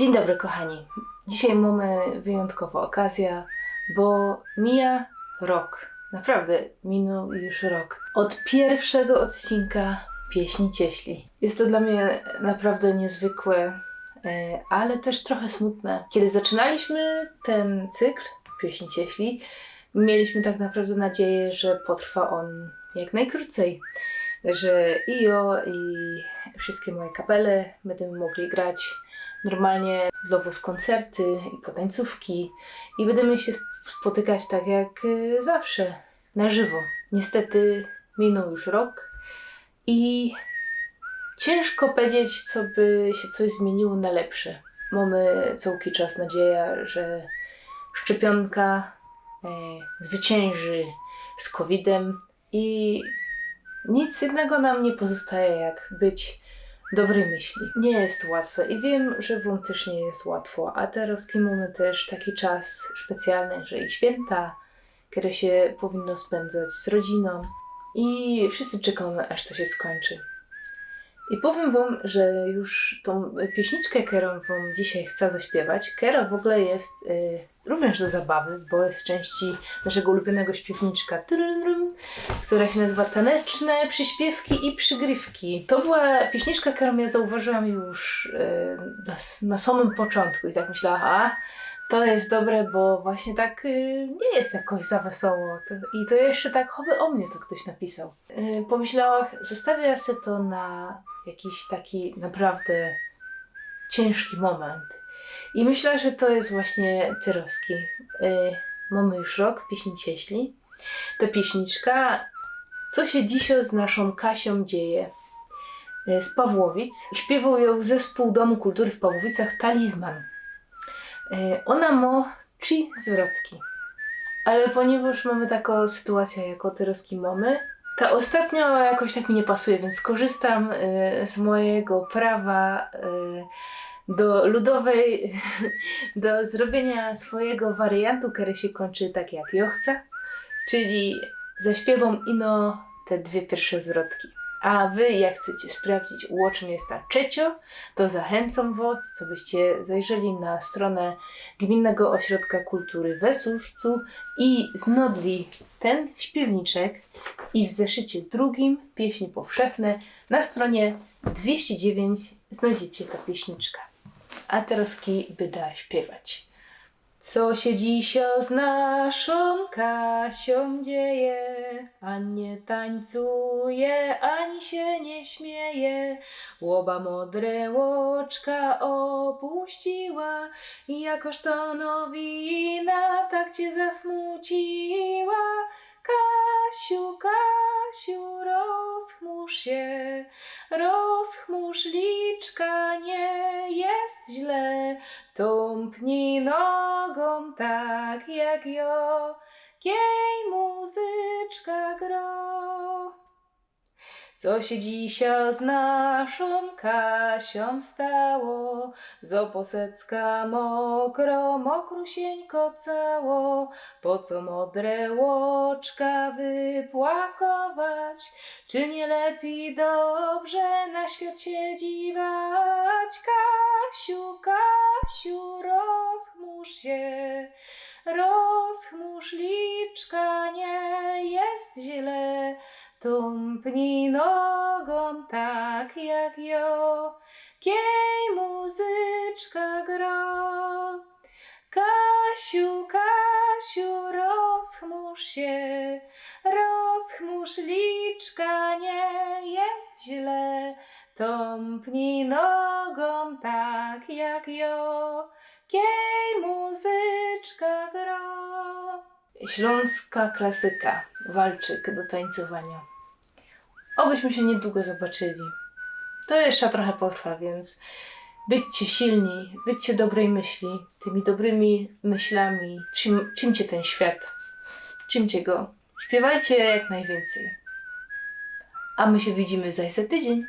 Dzień dobry, kochani. Dzisiaj mamy wyjątkową okazję, bo mija rok. Naprawdę, minął już rok. Od pierwszego odcinka Pieśni Cieśli. Jest to dla mnie naprawdę niezwykłe, e, ale też trochę smutne. Kiedy zaczynaliśmy ten cykl Pieśni Cieśli, mieliśmy tak naprawdę nadzieję, że potrwa on jak najkrócej. Że i ja, i wszystkie moje kapele będziemy mogli grać normalnie dowóz koncerty i potańcówki i będziemy się sp- spotykać tak jak y, zawsze, na żywo. Niestety minął już rok i ciężko powiedzieć, co by się coś zmieniło na lepsze. Mamy całki czas nadzieję, że szczepionka e, zwycięży z COVID-em i nic innego nam nie pozostaje jak być dobrej myśli. Nie jest łatwe i wiem, że Wam też nie jest łatwo, a teraz mamy też taki czas specjalny, że i święta, kiedy się powinno spędzać z rodziną i wszyscy czekamy, aż to się skończy. I powiem Wam, że już tą pieśniczkę, którą Wam dzisiaj chcę zaśpiewać, Kera w ogóle jest y, również do zabawy, bo jest w części naszego ulubionego śpiewniczka, która się nazywa Taneczne przyśpiewki i przygrywki. To była pieśniczka, którą ja zauważyłam już y, na, na samym początku i tak myślałam, a to jest dobre, bo właśnie tak y, nie jest jakoś za wesoło. To, I to jeszcze tak, choby o mnie to ktoś napisał. Y, pomyślałam, zostawię sobie to na jakiś taki naprawdę ciężki moment. I myślę, że to jest właśnie Tyrowski. Y, mamy już rok pieśni cieśli. To pieśniczka Co się dzisiaj z naszą Kasią dzieje? Y, Z Pawłowic. Śpiewał ją zespół Domu Kultury w Pawłowicach Talizman. Y, Ona ma trzy zwrotki. Ale ponieważ mamy taką sytuację, jako Tyrowski mamy, ta ostatnio jakoś tak mi nie pasuje, więc skorzystam y, z mojego prawa do ludowej, do zrobienia swojego wariantu, który się kończy tak jak ja chcę, czyli zaśpiewam ino te dwie pierwsze zwrotki. A wy, jak chcecie sprawdzić, o czym jest ta trzecio, to zachęcam was, co byście zajrzeli na stronę Gminnego Ośrodka Kultury we Służcu i znodli ten śpiewniczek i w zeszycie drugim pieśni powszechne na stronie 209 znajdziecie ta pieśniczka. A teraz ki byda śpiewać. Co się dzisiaj z naszą Kasią dzieje? Ani nie tańcuje, ani się nie śmieje. Łoba modre łoczka opuściła jakoż to nowina tak cię zasmuciła. Kasiu, Kasiu, rozchmurz się, rozchmurz liczka, nie jest źle. Tąpnij nogą tak jak jo, kiej muzyczka gro. Co się dzisiaj z naszą Kasią stało? Z oposecka mokro, mokrusieńko cało. Po co modre łoczka wypłakować? Czy nie lepiej dobrze na świat się dziwać? Kasiu, Kasiu, rozchmurz się, rozchmurz liczka, nie jest źle. Tąpnij nogą tak jak jo, kiej muzyczka gro. Kasiu, Kasiu, rozchmurz się, rozchmurz liczka, nie jest źle. Tąpnij nogą tak jak jo, kiej muzyczka gro. Śląska klasyka, walczyk do tańcowania. Obyśmy się niedługo zobaczyli. To jeszcze trochę potrwa, więc Byćcie silni, byćcie dobrej myśli, tymi dobrymi myślami, czym, czymcie ten świat, czymcie go. Śpiewajcie jak najwięcej. A my się widzimy za tydzień.